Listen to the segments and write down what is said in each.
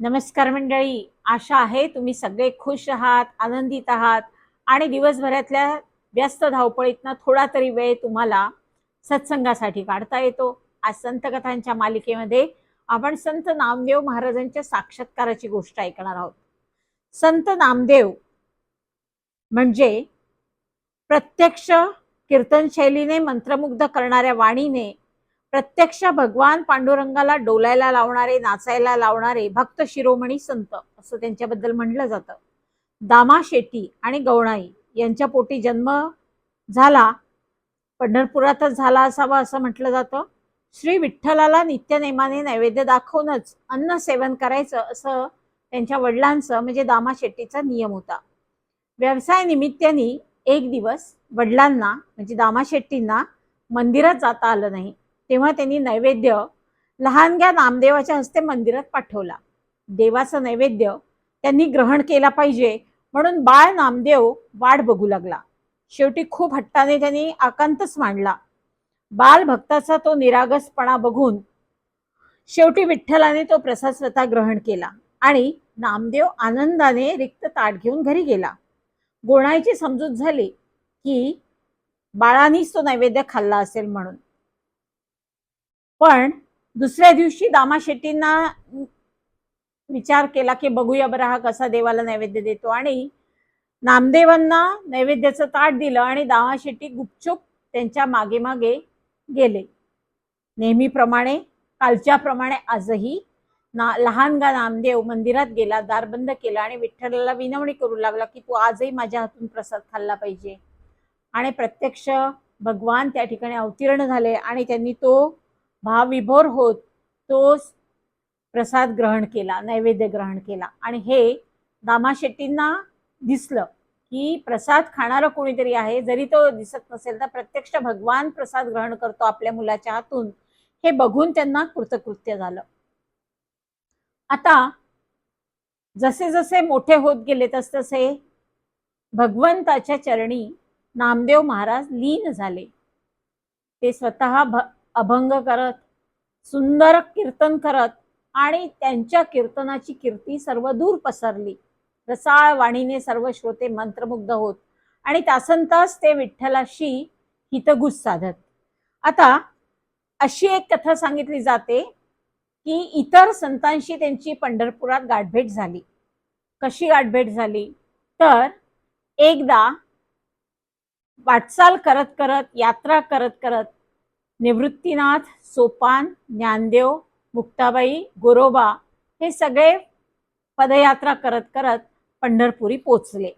नमस्कार मंडळी आशा आहे तुम्ही सगळे खुश आहात आनंदित आहात आणि दिवसभरातल्या व्यस्त धावपळीतनं थोडा तरी वेळ तुम्हाला सत्संगासाठी काढता येतो. आज संत कथांच्या मालिकेमध्ये आपण संत नामदेव महाराजांच्या साक्षात्काराची गोष्ट ऐकणार आहोत. संत नामदेव म्हणजे प्रत्यक्ष कीर्तन शैलीने मंत्रमुग्ध करणाऱ्या वाणीने प्रत्यक्ष भगवान पांडुरंगाला डोलायला लावणारे नाचायला लावणारे भक्त शिरोमणी संत असं त्यांच्याबद्दल म्हटलं जातं. दामा शेट्टी आणि गवणाई यांच्या पोटी जन्म झाला पंढरपुरातच झाला असावा असं म्हटलं जातं. श्री विठ्ठलाला नित्यनेमाने नैवेद्य दाखवूनच अन्न सेवन करायचं असं त्यांच्या वडिलांचं म्हणजे दामा शेट्टीचा नियम होता. व्यवसाय निमित्ताने एक दिवस वडिलांना म्हणजे दामा शेट्टींना मंदिरात जाता आलं नाही. तेव्हा त्यांनी नैवेद्य लहानग्या नामदेवाच्या हस्ते मंदिरात पाठवला. देवाचं नैवेद्य त्यांनी ग्रहण केला पाहिजे म्हणून बाळ नामदेव वाट बघू लागला. शेवटी खूप हट्टाने त्यांनी आकांतच मांडला. बाल भक्ताचा तो निरागसपणा बघून शेवटी विठ्ठलाने तो प्रसाद स्वतः ग्रहण केला आणि नामदेव आनंदाने रिक्त ताट घेऊन घरी गेला. गोणायची समजूत झाली की बाळानीच तो नैवेद्य खाल्ला असेल म्हणून. पण दुसऱ्या दिवशी दामा शेट्टींना विचार केला की बघूया बरं हा कसा देवाला नैवेद्य देतो. आणि नामदेवांना नैवेद्याचं ताट दिलं आणि दामा शेट्टी गुपचूप त्यांच्या मागे मागे गेले. नेहमीप्रमाणे कालच्या प्रमाणे आजही ना लहानगा नामदेव मंदिरात गेला दार बंद केला आणि विठ्ठलाला विनवणी करू लागला की तू आजही माझ्या हातून प्रसाद खाल्ला पाहिजे. आणि प्रत्यक्ष भगवान त्या ठिकाणी अवतीर्ण झाले आणि त्यांनी तो भावविभोर होत तोच प्रसाद ग्रहण केला नैवेद्य ग्रहण केला. आणि हे दामा शेट्टींना दिसलं की प्रसाद खाणारं कोणीतरी आहे. जरी तो दिसत नसेल तर प्रत्यक्ष भगवान प्रसाद ग्रहण करतो आपल्या मुलाच्या हातून. हे बघून त्यांना कृतकृत्य झालं. आता जसे जसे मोठे होत गेले तसतसे भगवंताच्या चरणी नामदेव महाराज लीन झाले. ते स्वतः भ अभंग करत सुंदर कीर्तन करत आणि त्यांच्या कीर्तनाची कीर्ती सर्व दूर पसरली. रसाळ वाणीने सर्व श्रोते मंत्रमुग्ध होत आणि तासनतास ते विठ्ठलाशी हितगुज साधत. आता अशी एक कथा सांगितली जाते की इतर संतांशी त्यांची पंढरपुरात गाठभेट झाली. कशी गाठभेट झाली? तर एकदा वाटचाल करत करत यात्रा करत करत निवृत्तीनाथ सोपान ज्ञानदेव मुक्ताबाई गोरोबा हे सगळे पदयात्रा करत करत पंढरपुरी पोचले.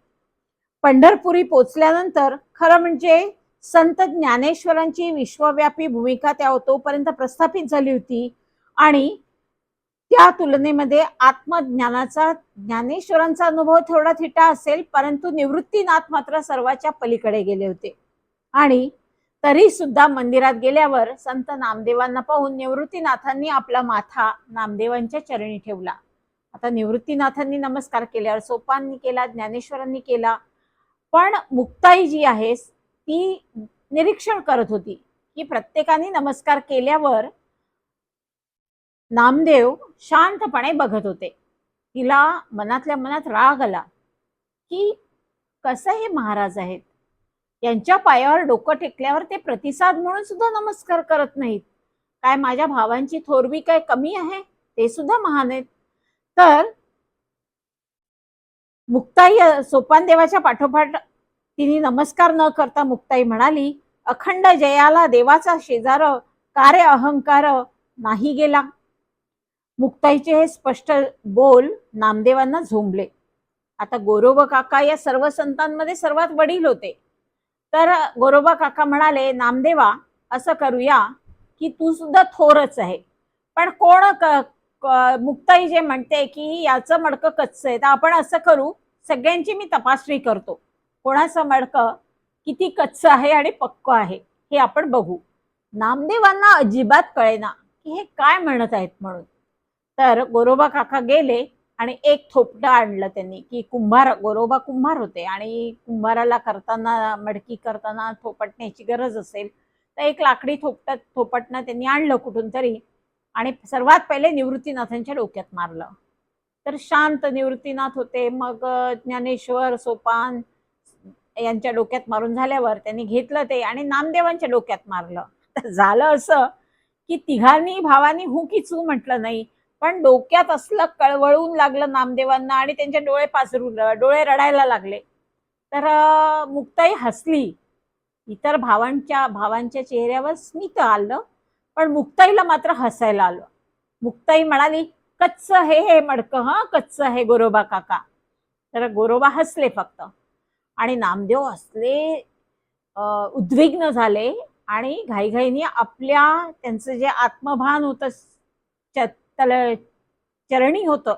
पंढरपुरी पोचल्यानंतर खरं म्हणजे संत ज्ञानेश्वरांची विश्वव्यापी भूमिका त्या तोपर्यंत प्रस्थापित झाली होती आणि त्या तुलनेमध्ये आत्मज्ञानाचा ज्ञानेश्वरांचा अनुभव थोडा थिटा असेल परंतु निवृत्तीनाथ मात्र सर्वाच्या पलीकडे गेले होते. आणि तरी सुद्धा मंदिरात गेल्यावर संत नामदेवांना पाहून निवृत्तीनाथांनी आपला माथा नामदेवांच्या चरणी ठेवला. आता निवृत्तीनाथांनी नमस्कार केल्यावर सोपांनी केला ज्ञानेश्वरांनी केला पण मुक्ताई जी आहे ती निरीक्षण करत होती की प्रत्येकाने नमस्कार केल्यावर नामदेव शांतपणे बघत होते. तिला मनातल्या मनात राग आला की कसं हे महाराज आहेत? यांच्या पायावर डोकं टेकल्यावर ते प्रतिसाद म्हणून सुद्धा नमस्कार करत नाहीत. काय माझ्या भावांची थोरवी काय कमी आहे? ते सुद्धा महान आहेत. तर मुक्ताई सोपान देवाच्या पाठोपाठ तिने नमस्कार न करता मुक्ताई म्हणाली अखंड जयाला देवाचा शेजार कार्य अहंकार नाही गेला. मुक्ताईचे हे स्पष्ट बोल नामदेवांना झोंबले. आता गोरोबा काका या सर्व संतांमध्ये सर्वात वडील होते. तर गोरोबा काका म्हणाले नामदेवा असं करूया की तू सुद्धा थोरच आहे. पण कोण मुक्ताई जे म्हणते की याचं मडकं कच्च आहे तर आपण असं करू सगळ्यांची मी तपासणी करतो. कोणाचं मडकं किती कच्च आहे आणि पक्क आहे हे आपण बघू. नामदेवांना अजिबात कळेना की हे काय म्हणत आहेत म्हणून. तर गोरोबा काका गेले आणि एक थोपटं आणलं त्यांनी की कुंभार गोरोबा कुंभार होते. आणि कुंभाराला करताना मडकी करताना थोपटण्याची गरज असेल तर एक लाकडी थोपट थोपटणं त्यांनी आणलं कुठून तरी. आणि सर्वात पहिले निवृत्तीनाथांच्या डोक्यात मारलं. तर शांत निवृत्तीनाथ होते. मग ज्ञानेश्वर सोपान यांच्या डोक्यात मारून झाल्यावर त्यांनी घेतलं ते आणि नामदेवांच्या डोक्यात मारलं. तर झालं असं की तिघांनी भावानी हू की चू म्हटलं नाही. पण डोक्यात असलं कळवळून लागलं नामदेवांना आणि त्यांचे डोळे पासरून डोळे रडायला लागले. तर मुक्ताई हसली. इतर भावांच्या भावांच्या चेहऱ्यावर स्मित आलं पण मुक्ताईला मात्र हसायला आलं. मुक्ताई म्हणाली कच्च हे हे मडक हा? कच्च हे गोरोबा काका. तर गोरोबा हसले फक्त. आणि नामदेव हसले उद्विग्न झाले आणि घाईघाईने आपल्या त्यांचं जे आत्मभान होतं त्याला चरणी होतं.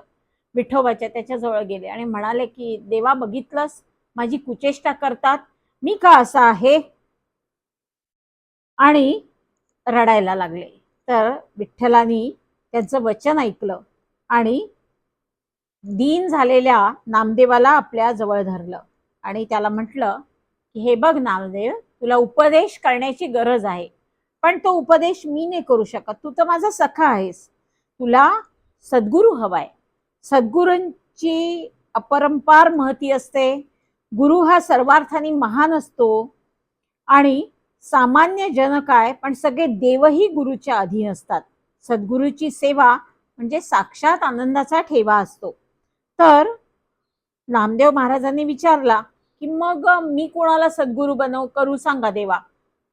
विठोबाच्या त्याच्याजवळ गेले आणि म्हणाले की देवा बघितलंस? माझी कुचेष्टा करतात. मी का असा आहे? आणि रडायला लागले. तर विठ्ठलानी त्यांचं वचन ऐकलं आणि दीन झालेल्या नामदेवाला आपल्या जवळ धरलं. आणि त्याला म्हटलं की हे बघ नामदेव तुला उपदेश करण्याची गरज आहे. पण तो उपदेश मी नाही करू शकत. तू तर माझा सखा आहेस. तुला सद्गुरू हवाय. सद्गुरूंची अपरंपार महती असते. गुरु हा सर्वार्थाने महान असतो. आणि सामान्य जन काय? पण सगळे देवही गुरुच्या अधीन असतात. सद्गुरूची सेवा म्हणजे साक्षात आनंदाचा ठेवा असतो. तर नामदेव महाराजांनी विचारला की मग मी कोणाला सद्गुरू बनव करू सांगा देवा?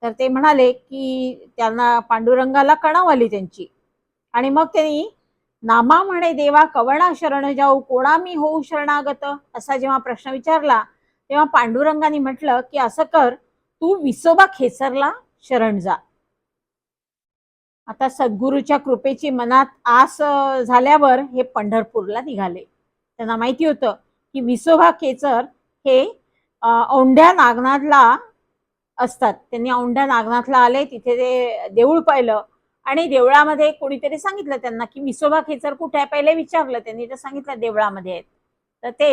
तर ते म्हणाले की त्यांना पांडुरंगाला कणाव आली त्यांची. आणि मग त्यांनी नामा म्हणे देवा कवणा शरण जाऊ कोणा मी होऊ शरणागत? असा जेव्हा प्रश्न विचारला तेव्हा पांडुरंगाने म्हटलं की असं कर तू विसोबा खेसरला शरण जा. आता सद्गुरूच्या कृपेची मनात आस झाल्यावर हे पंढरपूरला निघाले. त्यांना माहिती होतं की विसोबा खेचर हे औंढ्या नागनाथला असतात. त्यांनी औंढ्या नागनाथला आले तिथे ते देऊळ पाहिलं. आणि देवळामध्ये कोणीतरी सांगितलं त्यांना की विसोबा खेचर कुठे आहे? पहिले विचारलं त्यांनी तर सांगितलं देवळामध्ये आहेत. तर ते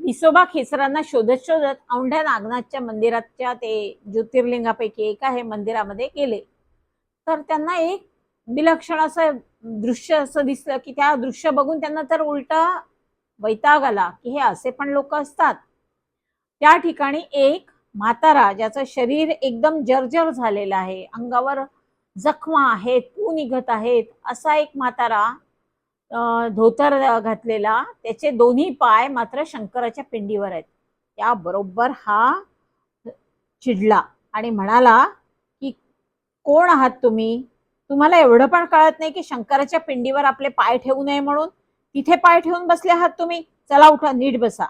विसोबा खेचरांना शोधत शोधत औंढ्या नागनाथच्या मंदिराच्या ते ज्योतिर्लिंगापैकी एका हे मंदिरामध्ये गेले. तर त्यांना एक विलक्षण असं दृश्य असं दिसलं की त्या दृश्य बघून त्यांना तर उलटा वैताग आला की हे असे पण लोक असतात. त्या ठिकाणी एक म्हातारा ज्याचं शरीर एकदम जर्जर झालेलं आहे अंगावर जखमा आहेत पू निघत आहेत असा एक म्हातारा धोतर घातलेला त्याचे दोन्ही पाय मात्र शंकराच्या पिंडीवर आहेत. त्याबरोबर हा चिडला आणि म्हणाला की कोण आहात तुम्ही? तुम्हाला एवढं पण कळत नाही की शंकराच्या पिंडीवर आपले पाय ठेवू नये म्हणून. तिथे पाय ठेवून बसले आहात तुम्ही? चला उठा नीट बसा.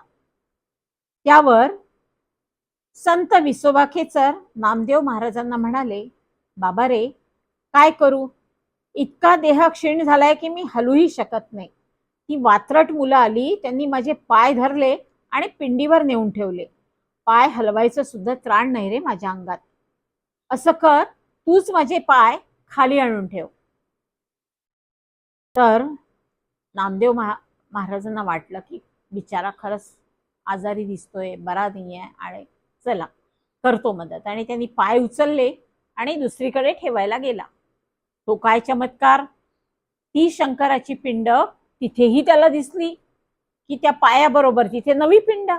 त्यावर संत विसोबा खेचर नामदेव महाराजांना म्हणाले बाबा रे काय करू? इतका देह क्षीण झालाय की मी हलूही शकत नाही. ती वात्रट मुलं आली त्यांनी माझे पाय धरले आणि पिंडीवर नेऊन ठेवले. पाय हलवायचं सुद्धा त्राण नाही रे माझ्या अंगात. असं कर तूच माझे पाय खाली आणून ठेव. तर नामदेव महा महाराजांना वाटलं की बिचारा खरंच आजारी दिसतोय बरा नाही आहे आणि चला करतो मदत. आणि त्यांनी पाय उचलले आणि दुसरीकडे ठेवायला गेला. तो काय चमत्कार? ती शंकराची पिंड तिथेही त्याला दिसली की त्या पायाबरोबर तिथे नवी पिंड.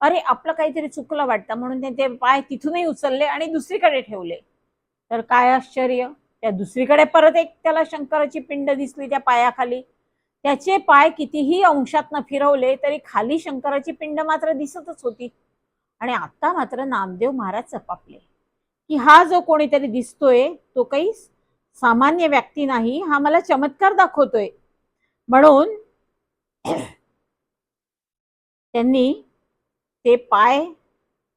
अरे आपलं काहीतरी चुकलं वाटतं. म्हणून ते- पाय तिथूनही उचलले आणि दुसरीकडे ठेवले. तर काय आश्चर्य? त्या दुसरीकडे परत एक त्याला शंकराची पिंड दिसली त्या पायाखाली. त्याचे पाय कितीही अंशातनं फिरवले तरी खाली शंकराची पिंड मात्र दिसतच होती. आणि आता मात्र नामदेव महाराज चपापले. की हा जो कोणीतरी दिसतोय तो काही सामान्य व्यक्ती नाही हा मला चमत्कार दाखवतोय. म्हणून त्यांनी ते पाय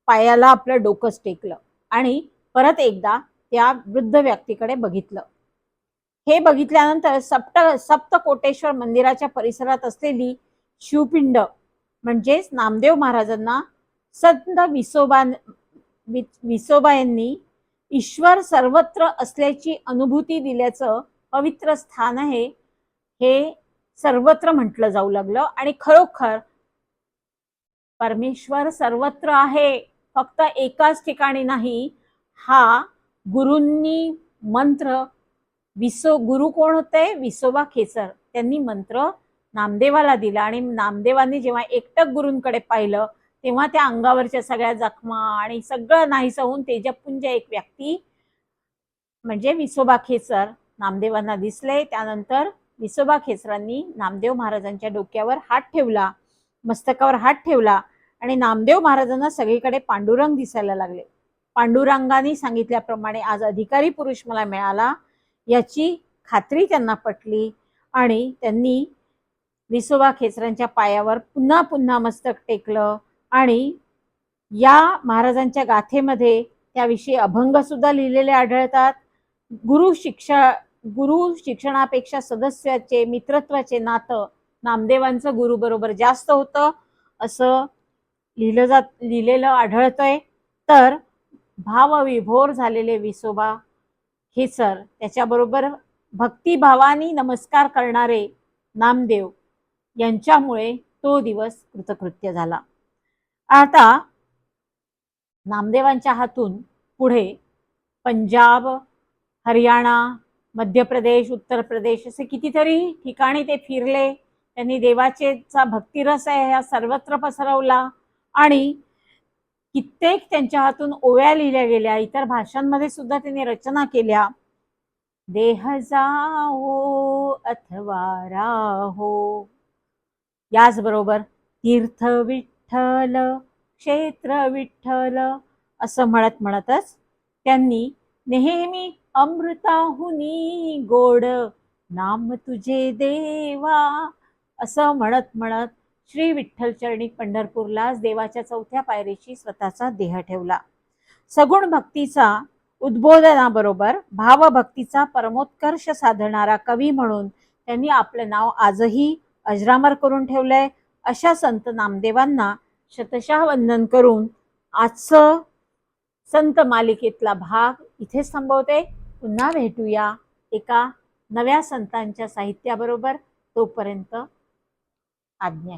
पायाला आपलं डोकंच टेकलं आणि परत एकदा त्या वृद्ध व्यक्तीकडे बघितलं. हे बघितल्यानंतर सप्त सप्तकोटेश्वर मंदिराच्या परिसरात असलेली शिवपिंड म्हणजेच नामदेव महाराजांना संत विसोबा वि- विसोबा यांनी ईश्वर सर्वत्र असल्याची अनुभूती दिल्याचं पवित्र स्थान आहे हे सर्वत्र म्हटलं जाऊ लागलं. आणि खरोखर परमेश्वर सर्वत्र आहे फक्त एकाच ठिकाणी नाही हा गुरूंनी मंत्र विसो गुरु कोण होते? विसोबा खेचर. त्यांनी मंत्र नामदेवाला दिला आणि नामदेवांनी जेव्हा एकटक गुरूंकडे पाहिलं तेव्हा त्या अंगावरच्या सगळ्या जखमा आणि सगळं नाहीसं होऊन तेजपुंज एक व्यक्ती म्हणजे विसोबा खेचर नामदेवांना दिसले. त्यानंतर विसोबा खेचरांनी नामदेव महाराजांच्या डोक्यावर हात ठेवला मस्तकावर हात ठेवला आणि नामदेव महाराजांना सगळीकडे पांडुरंग दिसायला लागले. पांडुरंगाने सांगितल्याप्रमाणे आज अधिकारी पुरुष मला मिळाला याची खात्री त्यांना पटली आणि त्यांनी विसोबा खेचरांच्या पायावर पुन्हा पुन्हा मस्तक टेकलं. आणि या महाराजांच्या गाथेमध्ये त्याविषयी अभंग सुद्धा लिहिलेले आढळतात. गुरु शिक्षा गुरु शिक्षणापेक्षा सदस्याचे मित्रत्वाचे नातं नामदेवांचं गुरु बरोबर जास्त होतं असं लिहिलं जात लिहिलेलं आढळतंय. तर भावविभोर झालेले विसोबा खेचर त्याच्याबरोबर भक्तिभावानी नमस्कार करणारे नामदेव यांच्यामुळे तो दिवस कृतकृत्य झाला. आता नामदेवांच्या हातून पुढे पंजाब हरियाणा मध्य प्रदेश उत्तर प्रदेश असे कितीतरी ठिकाणी ते फिरले. त्यांनी देवाचेचा भक्तिरस आहे ह्या सर्वत्र पसरवला आणि कित्येक त्यांच्या हातून ओव्या लिहिल्या गेल्या. इतर भाषांमध्ये सुद्धा त्यांनी रचना केल्या. देह जाओ अथवा राहो. याचबरोबर तीर्थ विठ्ठल क्षेत्र विठ्ठल असं म्हणत म्हणतच त्यांनी नेहमी अमृताहुनी गोड नाम तुझे देवा असं म्हणत म्हणत श्री विठ्ठल चरणी पंढरपूरलाच देवाच्या चौथ्या पायरीशी स्वतःचा देह ठेवला. सगुण भक्तीचा उद्बोधनाबरोबर भावभक्तीचा परमोत्कर्ष साधणारा कवी म्हणून त्यांनी आपलं नाव आजही अजरामर करून ठेवलंय. अशा संत नामदेवांना शतशः वंदन करून आजचं संत मालिकेतला भाग इथेच थांबवते. पुन्हा भेटूया एका नव्या संतांच्या साहित्याबरोबर. तोपर्यंत आज्ञा.